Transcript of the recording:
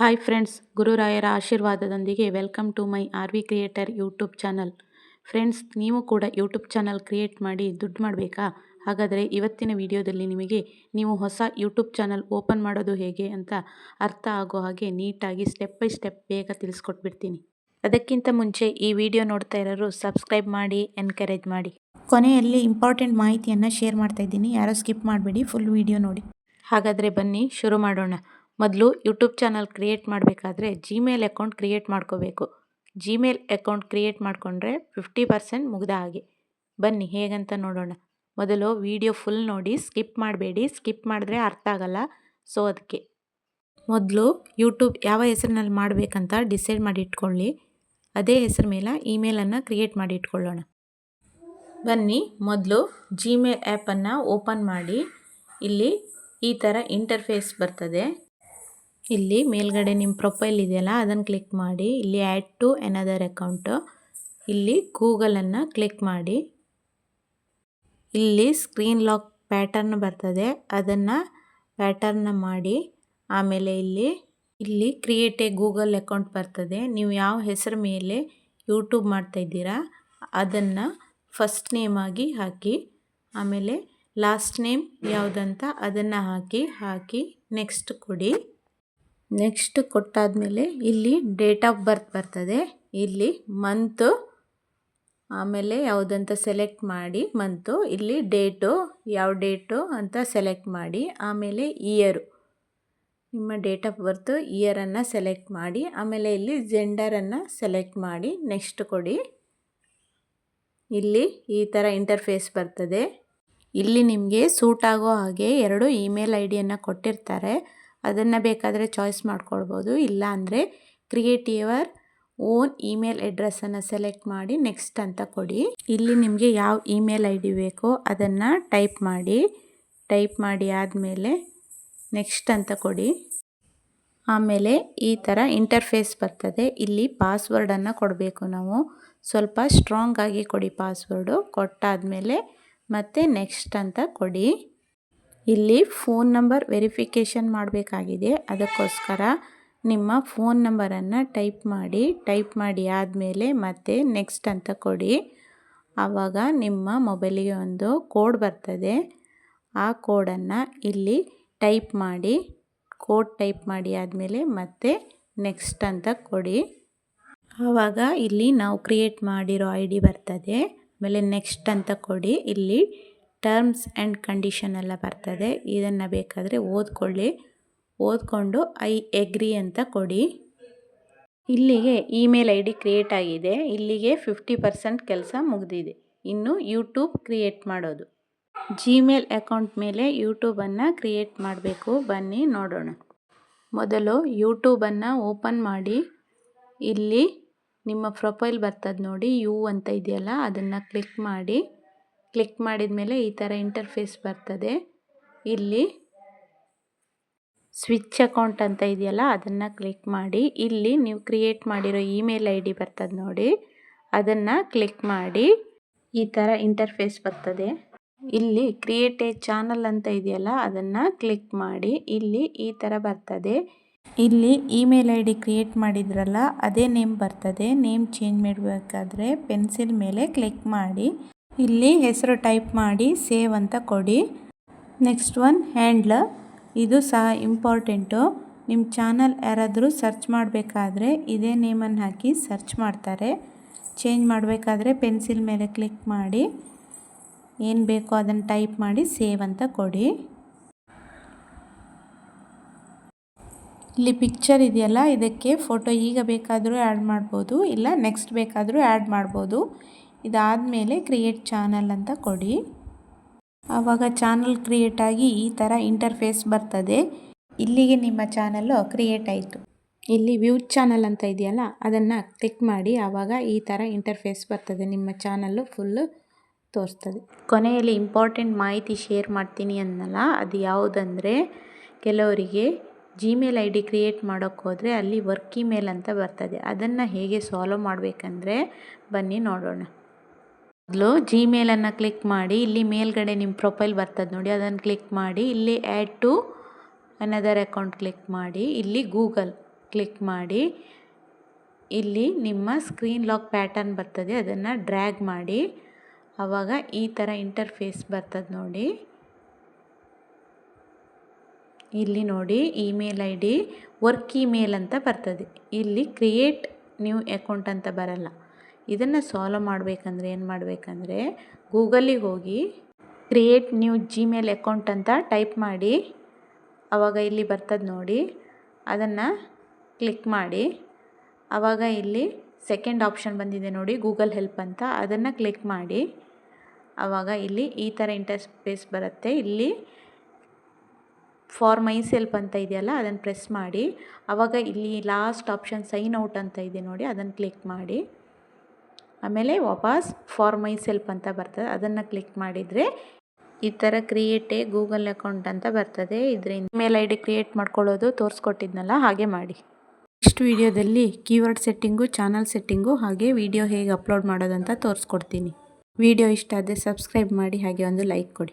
Hi friends ಗುರುರಾಯರ ಆಶೀರ್ವಾದದೊಂದಿಗೆ welcome to my R V creator YouTube channel friends ನೀವು ಕೂಡ YouTube channel create ಮಾಡಿ ದುಡ್ಡು ಮಾಡಬೇಕಾ? ಹಾಗಾದರೆ ಇವತ್ತಿನ ವಿಡಿಯೋದಲ್ಲಿ ನಿಮಗೆ ನೀವು ಹೊಸ ಯೂಟ್ಯೂಬ್ ಚಾನಲ್ ಓಪನ್ ಮಾಡೋದು ಹೇಗೆ ಅಂತ ಅರ್ಥ ಆಗೋ ಹಾಗೆ ನೀಟಾಗಿ ಸ್ಟೆಪ್ ಬೈ ಸ್ಟೆಪ್ ಬೇಗ ತಿಳಿಸ್ಕೊಟ್ಬಿಡ್ತೀನಿ. ಅದಕ್ಕಿಂತ ಮುಂಚೆ ಈ ವಿಡಿಯೋ ನೋಡ್ತಾ ಇರೋರು ಸಬ್ಸ್ಕ್ರೈಬ್ ಮಾಡಿ ಎನ್ಕರೇಜ್ ಮಾಡಿ. ಕೊನೆಯಲ್ಲಿ ಇಂಪಾರ್ಟೆಂಟ್ ಮಾಹಿತಿಯನ್ನು ಶೇರ್ ಮಾಡ್ತಾ ಇದ್ದೀನಿ. ಯಾರೋ ಸ್ಕಿಪ್ ಮಾಡಬೇಡಿ ಫುಲ್ ವಿಡಿಯೋ ನೋಡಿ. ಹಾಗಾದರೆ ಬನ್ನಿ, ಶುರು ಮಾಡೋಣ. ಮೊದಲು ಯೂಟ್ಯೂಬ್ ಚಾನಲ್ ಕ್ರಿಯೇಟ್ ಮಾಡಬೇಕಾದ್ರೆ ಜಿಮೇಲ್ ಅಕೌಂಟ್ ಕ್ರಿಯೇಟ್ ಮಾಡ್ಕೋಬೇಕು. ಜಿಮೇಲ್ ಅಕೌಂಟ್ ಕ್ರಿಯೇಟ್ ಮಾಡಿಕೊಂಡ್ರೆ ಫಿಫ್ಟಿ ಪರ್ಸೆಂಟ್ ಮುಗ್ದ ಹಾಗೆ. ಬನ್ನಿ, ಹೇಗಂತ ನೋಡೋಣ. ಮೊದಲು ವಿಡಿಯೋ ಫುಲ್ ನೋಡಿ ಸ್ಕಿಪ್ ಮಾಡಬೇಡಿ. ಸ್ಕಿಪ್ ಮಾಡಿದ್ರೆ ಅರ್ಥ ಆಗಲ್ಲ. ಸೊ ಅದಕ್ಕೆ. ಮೊದಲು ಯೂಟ್ಯೂಬ್ ಯಾವ ಹೆಸರಿನಲ್ಲಿ ಮಾಡಬೇಕಂತ ಡಿಸೈಡ್ ಮಾಡಿ ಇಟ್ಕೊಳ್ಳಿ. ಅದೇ ಹೆಸರ ಮೇಲೆ ಇಮೇಲನ್ನು ಕ್ರಿಯೇಟ್ ಮಾಡಿ ಇಟ್ಕೊಳ್ಳೋಣ. ಬನ್ನಿ, ಮೊದಲು ಜಿಮೇಲ್ ಆ್ಯಪನ್ನು ಓಪನ್ ಮಾಡಿ. ಇಲ್ಲಿ ಈ ಥರ ಇಂಟರ್ಫೇಸ್ ಬರ್ತದೆ. ಇಲ್ಲಿ ಮೇಲ್ಗಡೆ ನಿಮ್ಮ ಪ್ರೊಫೈಲ್ ಇದೆಯಲ್ಲ ಅದನ್ನು ಕ್ಲಿಕ್ ಮಾಡಿ. ಇಲ್ಲಿ ಆ್ಯಡ್ ಟು ಎನದರ್ ಅಕೌಂಟು ಇಲ್ಲಿ ಗೂಗಲನ್ನು ಕ್ಲಿಕ್ ಮಾಡಿ. ಇಲ್ಲಿ ಸ್ಕ್ರೀನ್ ಲಾಕ್ ಪ್ಯಾಟರ್ನ್ ಬರ್ತದೆ, ಅದನ್ನು ಪ್ಯಾಟರ್ನ ಮಾಡಿ. ಆಮೇಲೆ ಇಲ್ಲಿ ಇಲ್ಲಿ ಕ್ರಿಯೇಟ್ ಎ ಗೂಗಲ್ ಅಕೌಂಟ್ ಬರ್ತದೆ. ನೀವು ಯಾವ ಹೆಸರು ಮೇಲೆ ಯೂಟ್ಯೂಬ್ ಮಾಡ್ತಾ ಇದ್ದೀರಾ, ಅದನ್ನು ಫಸ್ಟ್ ನೇಮ್ ಆಗಿ ಹಾಕಿ. ಆಮೇಲೆ ಲಾಸ್ಟ್ ನೇಮ್ ಯಾವುದಂತ ಅದನ್ನು ಹಾಕಿ ಹಾಕಿ ನೆಕ್ಸ್ಟ್ ಕೊಡಿ. ನೆಕ್ಸ್ಟ್ ಕೊಟ್ಟಾದಮೇಲೆ ಇಲ್ಲಿ ಡೇಟ್ ಆಫ್ ಬರ್ತ್ ಬರ್ತದೆ. ಇಲ್ಲಿ ಮಂತು ಆಮೇಲೆ ಯಾವುದಂತ ಸೆಲೆಕ್ಟ್ ಮಾಡಿ ಮಂತು ಇಲ್ಲಿ ಡೇಟು ಯಾವ ಡೇಟು ಅಂತ ಸೆಲೆಕ್ಟ್ ಮಾಡಿ, ಆಮೇಲೆ ಇಯರು ನಿಮ್ಮ ಡೇಟ್ ಆಫ್ ಬರ್ತು ಇಯರನ್ನು ಸೆಲೆಕ್ಟ್ ಮಾಡಿ, ಆಮೇಲೆ ಇಲ್ಲಿ ಜೆಂಡರನ್ನು ಸೆಲೆಕ್ಟ್ ಮಾಡಿ ನೆಕ್ಸ್ಟ್ ಕೊಡಿ. ಇಲ್ಲಿ ಈ ಥರ ಇಂಟರ್ಫೇಸ್ ಬರ್ತದೆ. ಇಲ್ಲಿ ನಿಮಗೆ ಸೂಟ್ ಆಗೋ ಹಾಗೆ ಎರಡು ಇಮೇಲ್ ಐ ಡಿಯನ್ನು ಕೊಟ್ಟಿರ್ತಾರೆ. ಅದನ್ನು ಬೇಕಾದರೆ ಚಾಯ್ಸ್ ಮಾಡ್ಕೊಳ್ಬೋದು. ಇಲ್ಲ ಅಂದರೆ ಕ್ರಿಯೇಟ್ ಯುವರ್ ಓನ್ ಇಮೇಲ್ ಅಡ್ರೆಸ್ಸನ್ನು ಸೆಲೆಕ್ಟ್ ಮಾಡಿ ನೆಕ್ಸ್ಟ್ ಅಂತ ಕೊಡಿ. ಇಲ್ಲಿ ನಿಮಗೆ ಯಾವ ಇಮೇಲ್ ಐ ಡಿ ಬೇಕೋ ಅದನ್ನು ಟೈಪ್ ಮಾಡಿ. ಟೈಪ್ ಮಾಡಿ ಆದಮೇಲೆ ನೆಕ್ಸ್ಟ್ ಅಂತ ಕೊಡಿ. ಆಮೇಲೆ ಈ ಥರ ಇಂಟರ್ಫೇಸ್ ಬರ್ತದೆ. ಇಲ್ಲಿ ಪಾಸ್ವರ್ಡನ್ನು ಕೊಡಬೇಕು ನಾವು. ಸ್ವಲ್ಪ ಸ್ಟ್ರಾಂಗ್ ಆಗಿ ಕೊಡಿ ಪಾಸ್ವರ್ಡು ಕೊಟ್ಟಾದಮೇಲೆ ಮತ್ತೆ ನೆಕ್ಸ್ಟ್ ಅಂತ ಕೊಡಿ. ಇಲ್ಲಿ ಫೋನ್ ನಂಬರ್ ವೆರಿಫಿಕೇಷನ್ ಮಾಡಬೇಕಾಗಿದೆ. ಅದಕ್ಕೋಸ್ಕರ ನಿಮ್ಮ ಫೋನ್ ನಂಬರನ್ನು ಟೈಪ್ ಮಾಡಿ ಟೈಪ್ ಮಾಡಿ ಆದಮೇಲೆ ಮತ್ತೆ ನೆಕ್ಸ್ಟ್ ಅಂತ ಕೊಡಿ. ಆವಾಗ ನಿಮ್ಮ ಮೊಬೈಲಿಗೆ ಒಂದು ಕೋಡ್ ಬರ್ತದೆ. ಆ ಕೋಡನ್ನು ಇಲ್ಲಿ ಟೈಪ್ ಮಾಡಿ, ಕೋಡ್ ಟೈಪ್ ಮಾಡಿ ಆದಮೇಲೆ ಮತ್ತೆ ನೆಕ್ಸ್ಟ್ ಅಂತ ಕೊಡಿ. ಆವಾಗ ಇಲ್ಲಿ ನಾವು ಕ್ರಿಯೇಟ್ ಮಾಡಿರೋ ಐ ಡಿ ಬರ್ತದೆ. ಆಮೇಲೆ ನೆಕ್ಸ್ಟ್ ಅಂತ ಕೊಡಿ. ಇಲ್ಲಿ ಟರ್ಮ್ಸ್ ಆ್ಯಂಡ್ ಕಂಡೀಷನ್ ಎಲ್ಲ ಬರ್ತದೆ. ಇದನ್ನು ಬೇಕಾದರೆ ಓದ್ಕೊಳ್ಳಿ. ಓದ್ಕೊಂಡು ಐ ಎಗ್ರಿ ಅಂತ ಕೊಡಿ. ಇಲ್ಲಿಗೆ ಇಮೇಲ್ ಐ ಡಿ ಕ್ರಿಯೇಟ್ ಆಗಿದೆ. ಇಲ್ಲಿಗೆ ಫಿಫ್ಟಿ ಪರ್ಸೆಂಟ್ ಕೆಲಸ ಮುಗಿದಿದೆ. ಇನ್ನು ಯೂಟ್ಯೂಬ್ ಕ್ರಿಯೇಟ್ ಮಾಡೋದು. ಜಿಮೇಲ್ ಅಕೌಂಟ್ ಮೇಲೆ ಯೂಟ್ಯೂಬನ್ನು ಕ್ರಿಯೇಟ್ ಮಾಡಬೇಕು. ಬನ್ನಿ, ನೋಡೋಣ. ಮೊದಲು ಯೂಟ್ಯೂಬನ್ನು ಓಪನ್ ಮಾಡಿ. ಇಲ್ಲಿ ನಿಮ್ಮ ಪ್ರೊಫೈಲ್ ಬರ್ತದೆ ನೋಡಿ ಯು ಅಂತ ಇದೆಯಲ್ಲ, ಅದನ್ನು ಕ್ಲಿಕ್ ಮಾಡಿ. ಕ್ಲಿಕ್ ಮಾಡಿದ ಮೇಲೆ ಈ ಥರ ಇಂಟರ್ಫೇಸ್ ಬರ್ತದೆ. ಇಲ್ಲಿ ಸ್ವಿಚ್ ಅಕೌಂಟ್ ಅಂತ ಇದೆಯಲ್ಲ, ಅದನ್ನು ಕ್ಲಿಕ್ ಮಾಡಿ. ಇಲ್ಲಿ ನೀವು ಕ್ರಿಯೇಟ್ ಮಾಡಿರೋ ಇಮೇಲ್ ಐ ಡಿ ಬರ್ತದೆ ನೋಡಿ. ಅದನ್ನು ಕ್ಲಿಕ್ ಮಾಡಿ. ಈ ಥರ ಇಂಟರ್ಫೇಸ್ ಬರ್ತದೆ. ಇಲ್ಲಿ ಕ್ರಿಯೇಟ್ ಎ ಚಾನಲ್ ಅಂತ ಇದೆಯಲ್ಲ, ಅದನ್ನು ಕ್ಲಿಕ್ ಮಾಡಿ. ಇಲ್ಲಿ ಈ ಥರ ಬರ್ತದೆ. ಇಲ್ಲಿ ಇಮೇಲ್ ಐ ಡಿ ಕ್ರಿಯೇಟ್ ಮಾಡಿದ್ರಲ್ಲ, ಅದೇ ನೇಮ್ ಬರ್ತದೆ. ನೇಮ್ ಚೇಂಜ್ ಮಾಡಬೇಕಾದ್ರೆ ಪೆನ್ಸಿಲ್ ಮೇಲೆ ಕ್ಲಿಕ್ ಮಾಡಿ. ಇಲ್ಲಿ ಹೆಸರು ಟೈಪ್ ಮಾಡಿ ಸೇವ್ ಅಂತ ಕೊಡಿ. ನೆಕ್ಸ್ಟ್ ಒನ್ ಹ್ಯಾಂಡ್ಲ ಇದು ಸಹ ಇಂಪಾರ್ಟೆಂಟು. ನಿಮ್ಮ ಚಾನಲ್ ಯಾರಾದರೂ ಸರ್ಚ್ ಮಾಡಬೇಕಾದ್ರೆ ಇದೇ ನೇಮನ್ನು ಹಾಕಿ ಸರ್ಚ್ ಮಾಡ್ತಾರೆ. ಚೇಂಜ್ ಮಾಡಬೇಕಾದ್ರೆ ಪೆನ್ಸಿಲ್ ಮೇಲೆ ಕ್ಲಿಕ್ ಮಾಡಿ. ಏನು ಬೇಕೋ ಅದನ್ನು ಟೈಪ್ ಮಾಡಿ ಸೇವ್ ಅಂತ ಕೊಡಿ. ಇಲ್ಲಿ ಪಿಕ್ಚರ್ ಇದೆಯಲ್ಲ, ಇದಕ್ಕೆ ಫೋಟೋ ಈಗ ಬೇಕಾದರೂ ಆ್ಯಡ್ ಮಾಡ್ಬೋದು, ಇಲ್ಲ ನೆಕ್ಸ್ಟ್ ಬೇಕಾದರೂ ಆ್ಯಡ್ ಮಾಡ್ಬೋದು. ಇದಾದಮೇಲೆ ಕ್ರಿಯೇಟ್ ಚಾನಲ್ ಅಂತ ಕೊಡಿ. ಆವಾಗ ಚಾನಲ್ ಕ್ರಿಯೇಟ್ ಆಗಿ ಈ ಥರ ಇಂಟರ್ಫೇಸ್ ಬರ್ತದೆ. ಇಲ್ಲಿಗೆ ನಿಮ್ಮ ಚಾನಲ್ಲು ಕ್ರಿಯೇಟ್ ಆಯಿತು. ಇಲ್ಲಿ ವ್ಯೂ ಚಾನಲ್ ಅಂತ ಇದೆಯಲ್ಲ, ಅದನ್ನು ಕ್ಲಿಕ್ ಮಾಡಿ ಆವಾಗ ಈ ಥರ ಇಂಟರ್ಫೇಸ್ ಬರ್ತದೆ. ನಿಮ್ಮ ಚಾನಲ್ಲು ಫುಲ್ಲು ತೋರಿಸ್ತದೆ. ಕೊನೆಯಲ್ಲಿ ಇಂಪಾರ್ಟೆಂಟ್ ಮಾಹಿತಿ ಶೇರ್ ಮಾಡ್ತೀನಿ ಅನ್ನಲ್ಲ, ಅದು ಯಾವುದಂದರೆ ಕೆಲವರಿಗೆ ಜಿಮೇಲ್ ಐ ಡಿ ಕ್ರಿಯೇಟ್ ಮಾಡೋಕ್ಕೆ ಅಲ್ಲಿ ವರ್ಕ್ ಇಮೇಲ್ ಅಂತ ಬರ್ತದೆ. ಅದನ್ನು ಹೇಗೆ ಸಾಲ್ವ್ ಮಾಡಬೇಕಂದ್ರೆ ಬನ್ನಿ ನೋಡೋಣ. ಮೊದಲು ಜಿಮೇಲನ್ನು ಕ್ಲಿಕ್ ಮಾಡಿ, ಇಲ್ಲಿ ಮೇಲ್ಗಡೆ ನಿಮ್ಮ ಪ್ರೊಫೈಲ್ ಬರ್ತದೆ ನೋಡಿ, ಅದನ್ನು ಕ್ಲಿಕ್ ಮಾಡಿ, ಇಲ್ಲಿ add to another account click ಮಾಡಿ, ಇಲ್ಲಿ ಗೂಗಲ್ ಕ್ಲಿಕ್ ಮಾಡಿ, ಇಲ್ಲಿ ನಿಮ್ಮ ಸ್ಕ್ರೀನ್ ಲಾಕ್ ಪ್ಯಾಟರ್ನ್ ಬರ್ತದೆ, ಅದನ್ನು ಡ್ರ್ಯಾಗ್ ಮಾಡಿ ಆವಾಗ ಈ ಥರ ಇಂಟರ್ಫೇಸ್ ಬರ್ತದೆ ನೋಡಿ. ಇಲ್ಲಿ ನೋಡಿ email I D work email ಅಂತ ಬರ್ತದೆ. ಇಲ್ಲಿ ಕ್ರಿಯೇಟ್ ನ್ಯೂ ಅಕೌಂಟ್ ಅಂತ ಬರಲ್ಲ. ಇದನ್ನು ಸಾಲ್ವ್ ಮಾಡಬೇಕಂದ್ರೆ ಏನು ಮಾಡಬೇಕಂದ್ರೆ ಗೂಗಲಿಗೆ ಹೋಗಿ ಕ್ರಿಯೇಟ್ ನ್ಯೂ ಜಿಮೇಲ್ ಅಕೌಂಟ್ ಅಂತ ಟೈಪ್ ಮಾಡಿ ಆವಾಗ ಇಲ್ಲಿ ಬರ್ತದೆ ನೋಡಿ. ಅದನ್ನು ಕ್ಲಿಕ್ ಮಾಡಿ. ಆವಾಗ ಇಲ್ಲಿ ಸೆಕೆಂಡ್ ಆಪ್ಷನ್ ಬಂದಿದೆ ನೋಡಿ ಗೂಗಲ್ ಹೆಲ್ಪ್ ಅಂತ. ಅದನ್ನು ಕ್ಲಿಕ್ ಮಾಡಿ. ಆವಾಗ ಇಲ್ಲಿ ಈ ಥರ ಇಂಟರ್ಸ್ಪೇಸ್ ಬರುತ್ತೆ. ಇಲ್ಲಿ ಫಾರ್ ಮೈ ಸೆಲ್ಫ್ ಅಂತ ಇದೆಯಲ್ಲ ಅದನ್ನು ಪ್ರೆಸ್ ಮಾಡಿ. ಆವಾಗ ಇಲ್ಲಿ ಲಾಸ್ಟ್ ಆಪ್ಷನ್ ಸೈನ್ ಔಟ್ ಅಂತ ಇದೆ ನೋಡಿ ಅದನ್ನು ಕ್ಲಿಕ್ ಮಾಡಿ. ಆಮೇಲೆ ವಾಪಸ್ ಫಾರ್ ಮೈ ಸೆಲ್ಫ್ ಅಂತ ಬರ್ತದೆ. ಅದನ್ನು ಕ್ಲಿಕ್ ಮಾಡಿದರೆ ಈ ಥರ ಕ್ರಿಯೇಟ್ ಎ ಗೂಗಲ್ ಅಕೌಂಟ್ ಅಂತ ಬರ್ತದೆ. ಇದರಿಂದ ಮೇಲ್ ಐ ಡಿ ಕ್ರಿಯೇಟ್ ಮಾಡ್ಕೊಳ್ಳೋದು ತೋರಿಸ್ಕೊಟ್ಟಿದ್ನಲ್ಲ, ಹಾಗೆ ಮಾಡಿ. ನೆಕ್ಸ್ಟ್ ವಿಡಿಯೋದಲ್ಲಿ ಕೀವರ್ಡ್ ಸೆಟ್ಟಿಂಗು ಚಾನಲ್ ಸೆಟ್ಟಿಂಗು ಹಾಗೆ ವಿಡಿಯೋ ಹೇಗೆ ಅಪ್ಲೋಡ್ ಮಾಡೋದಂತ ತೋರಿಸ್ಕೊಡ್ತೀನಿ. ವಿಡಿಯೋ ಇಷ್ಟ ಆದರೆ ಸಬ್ಸ್ಕ್ರೈಬ್ ಮಾಡಿ, ಹಾಗೆ ಒಂದು ಲೈಕ್ ಕೊಡಿ.